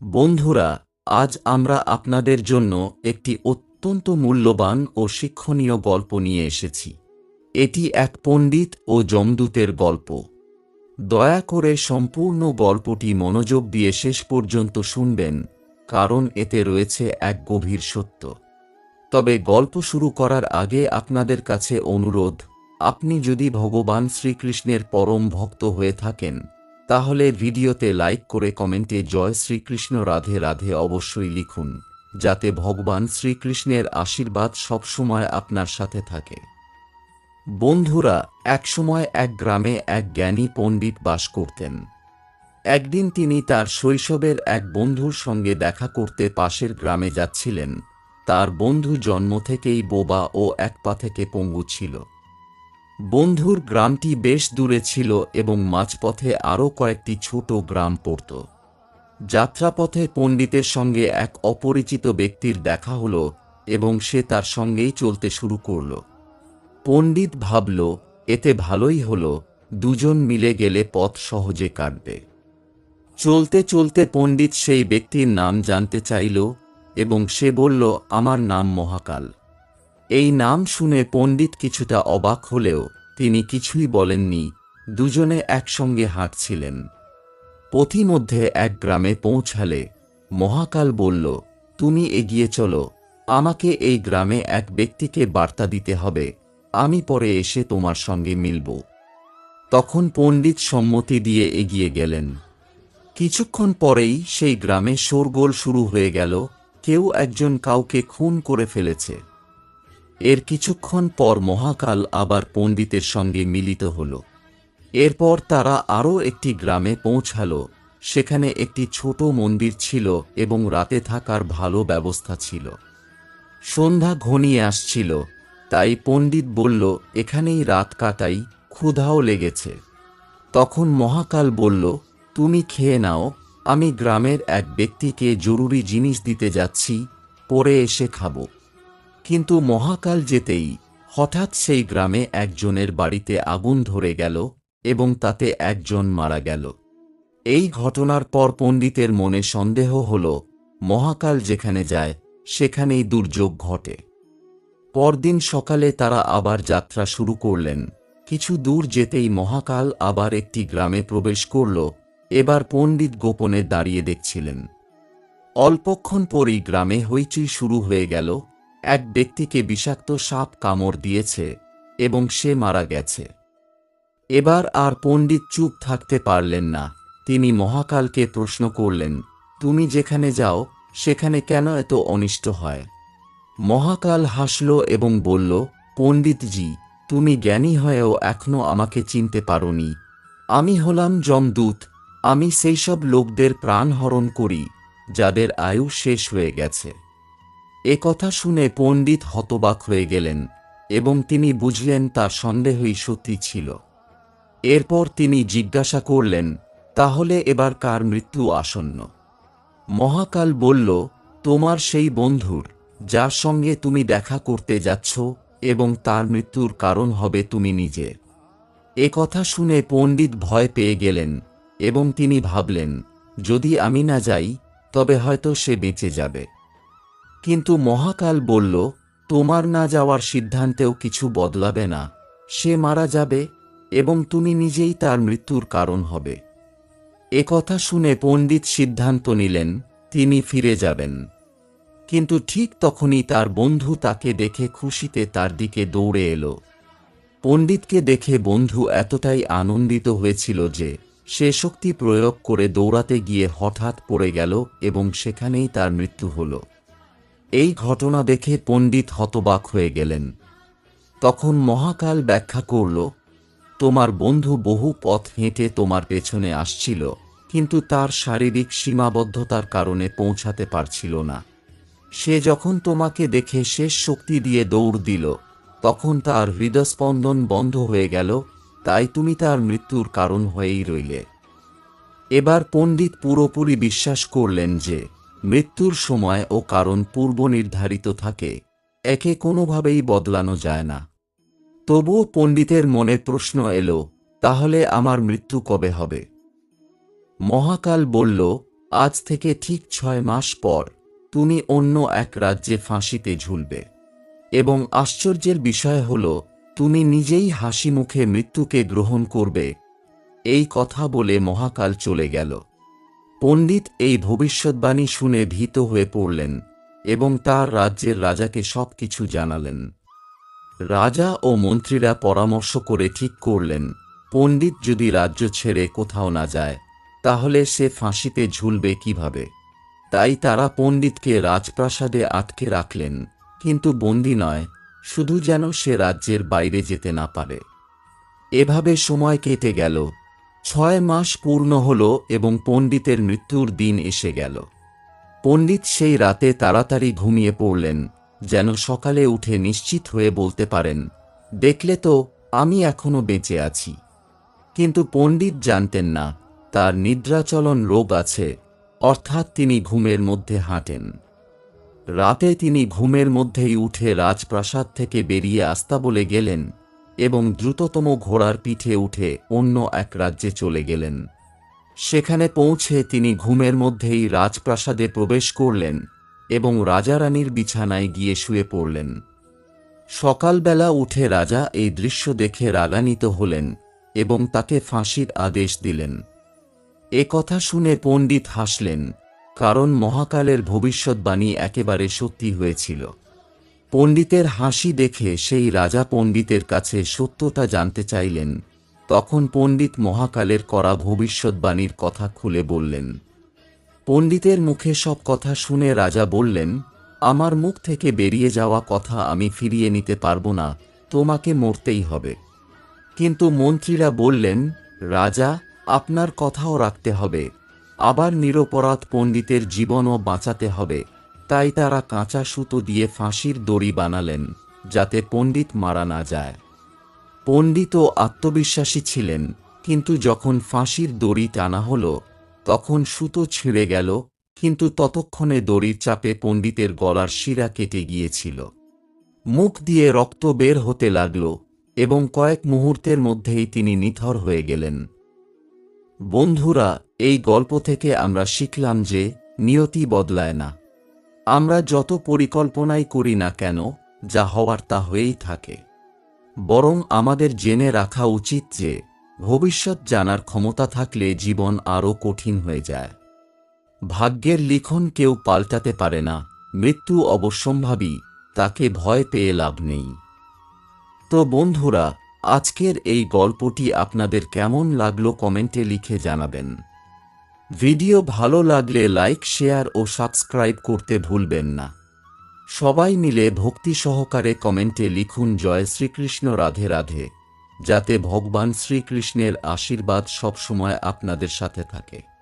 বন্ধুরা, আজ আমরা আপনাদের জন্য একটি অত্যন্ত মূল্যবান ও শিক্ষণীয় গল্প নিয়ে এসেছি। এটি এক পণ্ডিত ও যমদূতের গল্প। দয়া করে সম্পূর্ণ গল্পটি মনোযোগ দিয়ে শেষ পর্যন্ত শুনবেন, কারণ এতে রয়েছে এক গভীর সত্য। তবে গল্প শুরু করার আগে আপনাদের কাছে অনুরোধ, আপনি যদি ভগবান শ্রীকৃষ্ণের পরম ভক্ত হয়ে থাকেন তাহলে ভিডিওতে লাইক করে কমেন্টে জয় শ্রীকৃষ্ণ রাধে রাধে অবশ্যই লিখুন, যাতে ভগবান শ্রীকৃষ্ণের আশীর্বাদ সবসময় আপনার সাথে থাকে। বন্ধুরা, একসময় এক গ্রামে এক জ্ঞানী পণ্ডিত বাস করতেন। একদিন তিনি তার শৈশবের এক বন্ধুর সঙ্গে দেখা করতে পাশের গ্রামে যাচ্ছিলেন। তার বন্ধু জন্ম থেকেই বোবা ও এক পা থেকে পঙ্গু ছিল। বন্ধুর গ্রামটি বেশ দূরে ছিল এবং মাঝপথে আরও কয়েকটি ছোট গ্রাম পড়ত। যাত্রাপথে পণ্ডিতের সঙ্গে এক অপরিচিত ব্যক্তির দেখা হল এবং সে তার সঙ্গেই চলতে শুরু করল। পণ্ডিত ভাবল, এতে ভালোই হল, দুজন মিলে গেলে পথ সহজে কাটবে। চলতে চলতে পণ্ডিত সেই ব্যক্তির নাম জানতে চাইল এবং সে বলল, আমার নাম মহাকাল। এই নাম শুনে পণ্ডিত কিছুটা অবাক হলেও তিনি কিছুই বলেননি। দুজনে একসঙ্গে হাঁটছিলেন। পথিমধ্যে এক গ্রামে পৌঁছালে মহাকাল বলল, তুমি এগিয়ে চলো। আমাকে এই গ্রামে এক ব্যক্তিকে বার্তা দিতে হবে। আমি পরে এসে তোমার সঙ্গে মিলব। তখন পণ্ডিত সম্মতি দিয়ে এগিয়ে গেলেন। কিছুক্ষণ পরেই সেই গ্রামে শোরগোল শুরু হয়ে গেল। কেউ একজন কাউকে খুন করে ফেলেছে। এর কিছুক্ষণ পর মহাকাল আবার পণ্ডিতের সঙ্গে মিলিত হল। এরপর তারা আরও একটি গ্রামে পৌঁছাল, সেখানে একটি ছোট মন্দির ছিল এবং রাতে থাকার ভালো ব্যবস্থা ছিল। সন্ধ্যা ঘনিয়ে আসছিল, তাই পণ্ডিত বলল, এখানেই রাত কাটাই, ক্ষুধাও লেগেছে। তখন মহাকাল বলল, তুমি খেয়ে নাও, আমি গ্রামের এক ব্যক্তিকে জরুরি জিনিস দিতে যাচ্ছি, পরে এসে খাব। কিন্তু মহাকাল যেতেই হঠাৎ সেই গ্রামে একজনের বাড়িতে আগুন ধরে গেল এবং তাতে একজন মারা গেল। এই ঘটনার পর পণ্ডিতের মনে সন্দেহ হল, মহাকাল যেখানে যায়, সেখানেই দুর্যোগ ঘটে। পরদিন সকালে তারা আবার যাত্রা শুরু করলেন। কিছু দূর যেতেই মহাকাল আবার একটি গ্রামে প্রবেশ করল, এবার পণ্ডিত গোপনে দাঁড়িয়ে দেখছিলেন। অল্পক্ষণ পরই গ্রামে হইচই শুরু হয়ে গেল এক ব্যক্তিকে বিষাক্ত সাপ কামড় দিয়েছে এবং সে মারা গেছে। এবার আর পণ্ডিত চুপ থাকতে পারলেন না। তিনি মহাকালকে প্রশ্ন করলেন, তুমি যেখানে যাও, সেখানে কেন এত অনিষ্ট হয়? মহাকাল হাসল এবং বলল, পণ্ডিতজি, তুমি জ্ঞানী হয়েও এখনও আমাকে চিনতে পারোনি। আমি হলাম যমদূত। আমি সেই সব লোকদের প্রাণ হরণ করি, যাদের আয়ু শেষ হয়ে গেছে। এ কথা শুনে পণ্ডিত হতবাক হয়ে গেলেন এবং তিনি বুঝলেন তার সন্দেহই সত্যি ছিল। এরপর তিনি জিজ্ঞাসা করলেন, তাহলে এবার কার মৃত্যু আসন্ন? মহাকাল বলল, তোমার সেই বন্ধুর, যার সঙ্গে তুমি দেখা করতে যাচ্ছ এবং তার মৃত্যুর কারণ হবে তুমি নিজে এ কথা শুনে পণ্ডিত ভয় পেয়ে গেলেন এবং তিনি ভাবলেন, যদি আমি না যাই, তবে হয়তো সে বেঁচে যাবে। কিন্তু মহাকাল বলল, তোমার না যাওয়ার সিদ্ধান্তেও কিছু বদলাবে না। সে মারা যাবে এবং তুমি নিজেই তার মৃত্যুর কারণ হবে। এ কথা শুনে পণ্ডিত সিদ্ধান্ত নিলেন, তিনি ফিরে যাবেন। কিন্তু ঠিক তখনই তার বন্ধু তাকে দেখে খুশিতে তার দিকে দৌড়ে এলো। পণ্ডিতকে দেখে বন্ধু এতটাই আনন্দিত হয়েছিল যে, সে শক্তি প্রয়োগ করে দৌড়াতে গিয়ে হঠাৎ পড়ে গেল এবং সেখানেই তার মৃত্যু হল। এই ঘটনা দেখে পণ্ডিত হতবাক হয়ে গেলেন। তখন মহাকাল ব্যাখ্যা করল, তোমার বন্ধু বহু পথ হেঁটে তোমার পেছনে আসছিল, কিন্তু তার শারীরিক সীমাবদ্ধতার কারণে পৌঁছাতে পারছিল না। সে যখন তোমাকে দেখে শেষ শক্তি দিয়ে দৌড় দিল, তখন তার হৃদস্পন্দন বন্ধ হয়ে গেল, তাই তুমি তার মৃত্যুর কারণ হয়েই রইলে। এবার পণ্ডিত পুরোপুরি বিশ্বাস করলেন যে মৃত্যুর সময় ও কারণ পূর্ব নির্ধারিত থাকে, একে কোনোভাবেই বদলানো যায় না। তবুও পণ্ডিতের মনে প্রশ্ন এলো, তাহলে আমার মৃত্যু কবে হবে? মহাকাল বলল, আজ থেকে ঠিক ছয় মাস পর তুমি অন্য এক রাজ্যে ফাঁসিতে ঝুলবে। এবং আশ্চর্যের বিষয় হল, তুমি নিজেই হাসি মুখে মৃত্যুকে গ্রহণ করবে। এই কথা বলে মহাকাল চলে গেল। পণ্ডিত এই ভবিষ্যৎবাণী শুনে ভীত হয়ে পড়লেন এবং তার রাজ্যের রাজাকে সবকিছু জানালেন। রাজা ও মন্ত্রীরা পরামর্শ করে ঠিক করলেন, পণ্ডিত যদি রাজ্য ছেড়ে কোথাও না যায়, তাহলে সে ফাঁসিতে ঝুলবে কীভাবে? তাই তারা পণ্ডিতকে রাজপ্রাসাদে আটকে রাখলেন, কিন্তু বন্দি নয়, শুধু যেন সে রাজ্যের বাইরে যেতে না পারে। এভাবে সময় কেটে গেল ছয় মাস পূর্ণ হল এবং পণ্ডিতের মৃত্যুর দিন এসে গেল। পণ্ডিত সেই রাতে তাড়াতাড়ি ঘুমিয়ে পড়লেন, যেন সকালে উঠে নিশ্চিত হয়ে বলতে পারেন, দেখলে তো, আমি এখনও বেঁচে আছি। কিন্তু পণ্ডিত জানতেন না, তার নিদ্রাচলন রোগ আছে, অর্থাৎ তিনি ঘুমের মধ্যে হাঁটেন। রাতে তিনি ঘুমের মধ্যেই উঠে রাজপ্রাসাদ থেকে বেরিয়ে আস্তা বলে গেলেন এবং দ্রুততম ঘোড়ার পিঠে উঠে অন্য এক রাজ্যে চলে গেলেন। সেখানে পৌঁছে তিনি ঘুমের মধ্যেই রাজপ্রাসাদে প্রবেশ করলেন এবং রাজারানীর বিছানায় গিয়ে শুয়ে পড়লেন। সকালবেলা উঠে রাজা এই দৃশ্য দেখে রাগান্বিত হলেন এবং তাকে ফাঁসির আদেশ দিলেন। এ কথা শুনে পণ্ডিত হাসলেন, কারণ মহাকালের ভবিষ্যৎবাণী একেবারে সত্যি হয়েছিল। পণ্ডিতের হাসি দেখে সেই রাজা পণ্ডিতের কাছে সত্যতা জানতে চাইলেন। তখন পণ্ডিত মহাকালের করা ভবিষ্যৎবাণীর কথা খুলে বললেন। পণ্ডিতের মুখে সব কথা শুনে রাজা বললেন, আমার মুখ থেকে বেরিয়ে যাওয়া কথা আমি ফিরিয়ে নিতে পারব না, তোমাকে মরতেই হবে। কিন্তু মন্ত্রীরা বললেন, রাজা, আপনার কথাও রাখতে হবে। আবার নিরপরাধ পণ্ডিতের জীবনও বাঁচাতে হবে। তাই তারা কাঁচা সুতো দিয়ে ফাঁসির দড়ি বানালেন, যাতে পণ্ডিত মারা না যায়। পণ্ডিতও আত্মবিশ্বাসী ছিলেন, কিন্তু যখন ফাঁসির দড়ি টানা হল, তখন সুতো ছিঁড়ে গেল, কিন্তু ততক্ষণে দড়ির চাপে পণ্ডিতের গলার শিরা কেটে গিয়েছিল। মুখ দিয়ে রক্ত বের হতে লাগল, এবং কয়েক মুহূর্তের মধ্যেই তিনি নিথর হয়ে গেলেন। বন্ধুরা, এই গল্প থেকে আমরা শিখলাম যে নিয়তি বদলায় না। আমরা যত পরিকল্পনাই করি না কেন, যা হওয়ার তা হয়েই থাকে। বরং আমাদের জেনে রাখা উচিত যে, ভবিষ্যৎ জানার ক্ষমতা থাকলে জীবন আরও কঠিন হয়ে যায়। ভাগ্যের লিখন কেউ পাল্টাতে পারে না, মৃত্যু অবশ্যম্ভাবী, তাকে ভয় পেয়ে লাভ নেই। তো বন্ধুরা, আজকের এই গল্পটি আপনাদের কেমন লাগল কমেন্টে লিখে জানাবেন। ভিডিও ভালো লাগলে লাইক, শেয়ার ও সাবস্ক্রাইব করতে ভুলবেন না। সবাই মিলে ভক্তি সহকারে কমেন্টে লিখুন, জয় শ্রীকৃষ্ণ, রাধে রাধে যাতে ভগবান শ্রীকৃষ্ণের আশীর্বাদ সবসময় আপনাদের সাথে থাকে।